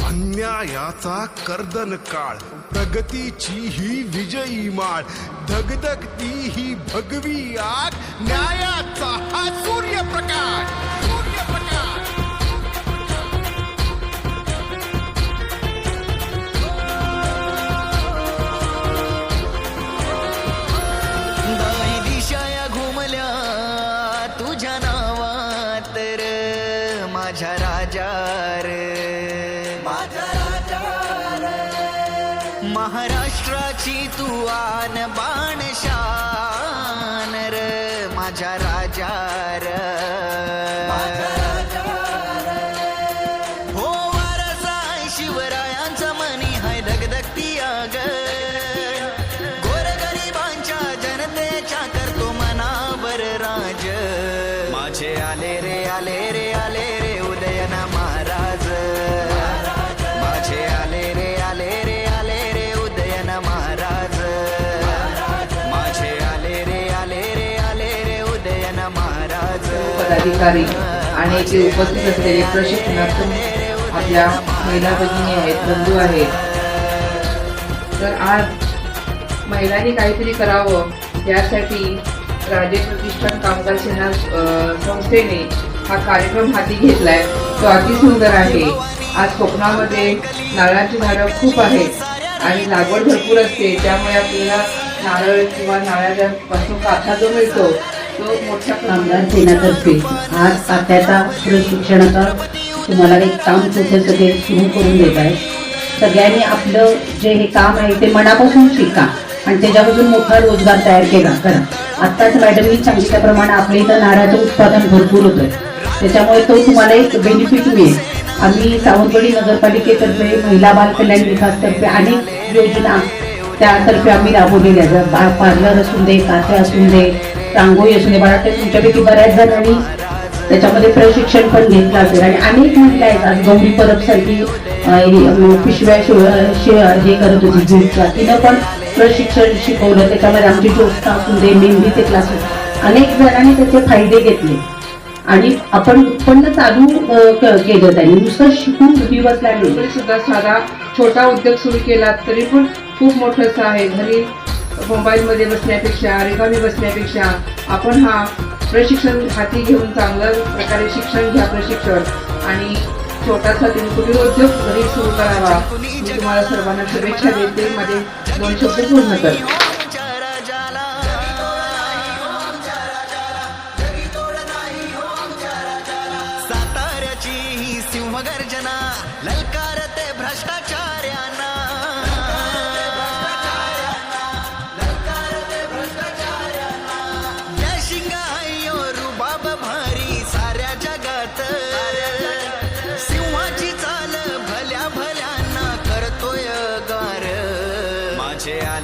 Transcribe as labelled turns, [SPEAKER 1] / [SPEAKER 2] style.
[SPEAKER 1] अन्यायाचा कर्दन काळ प्रगतीची ही विजयी माळ धगधगती ही भगवी आग न्यायाचा हा सूर्यप्रकाश.
[SPEAKER 2] राजा रे राजा महाराष्ट्राची तू आन बाण
[SPEAKER 3] पदाधिकारी आणि इथे उपस्थित असलेले प्रशिक्षणातून आपल्या महिला भगिनी आहेत बंधू आहेत. तर आज महिलांनी काहीतरी करावं यासाठी राजे प्रतिष्ठान कामगार सेना संस्थेने हा कार्यक्रम हाती घेतलाय. तो अति सुंदर आहे. आज कोकणामध्ये नारळाची झाडं खूप आहेत आणि लागवड भरपूर असते. त्यामुळे आपल्याला नारळ किंवा नारळाच्या पासून काथा जो मिळतो.
[SPEAKER 4] कामगार सेनातर्फे आज तात्याचा प्रशिक्षणाचा तुम्हाला एक काम कुठे सगळे सुरू करून देत आहे सगळ्यांनी आपलं जे हे काम आहे ते मनापासून शिका आणि त्याच्यापासून मोठा रोजगार तयार केला करा. आत्ताच मॅडमनी सांगितल्याप्रमाणे आपल्या इथं नारळाचं उत्पादन भरपूर होतं त्याच्यामुळे तो तुम्हाला एक बेनिफिट मिळेल. आम्ही सावंतवाडी नगरपालिकेतर्फे महिला बाल कल्याण विकासतर्फे अनेक योजना त्यातर्फे आम्ही राबवलेल्या पार्लर असून दे काथे असून दे रांगोळी असू दे मला तुमच्यापैकी बऱ्याच जणांनी त्याच्यामध्ये प्रशिक्षण पण घेतलं असेल. आणि अनेक महिला आहेत. आज गौरी परब सारखी पिशव्या शिवाय हे करत होती ज्यूटचा तिनं पण प्रशिक्षण शिकवलं. त्याच्यामध्ये आमची ज्योत्स्ना असून दे मेहंदीचे क्लासेस अनेक जणांनी त्याचे फायदे घेतले. आणि आपण उत्पन्न चालू केलं त्यांनी. नुसतं शिकून दिवस लागले
[SPEAKER 3] सुद्धा साधा छोटा उद्योग सुरू केला तरी पण खूप मोठंच आहे. घरी मोबाईलमध्ये बसण्यापेक्षा रिकामी बसण्यापेक्षा आपण हा प्रशिक्षण हाती घेऊन चांगल्या प्रकारे शिक्षण घ्या प्रशिक्षण. आणि छोटासा तुम्ही कुठे उद्योग घरी सुरू करावा मी तुम्हाला सर्वांना शुभेच्छा देते. माझे दोन शब्द पूर्ण करते
[SPEAKER 2] साताऱ्याची ही सिंहगर्जना ललकारते Yeah,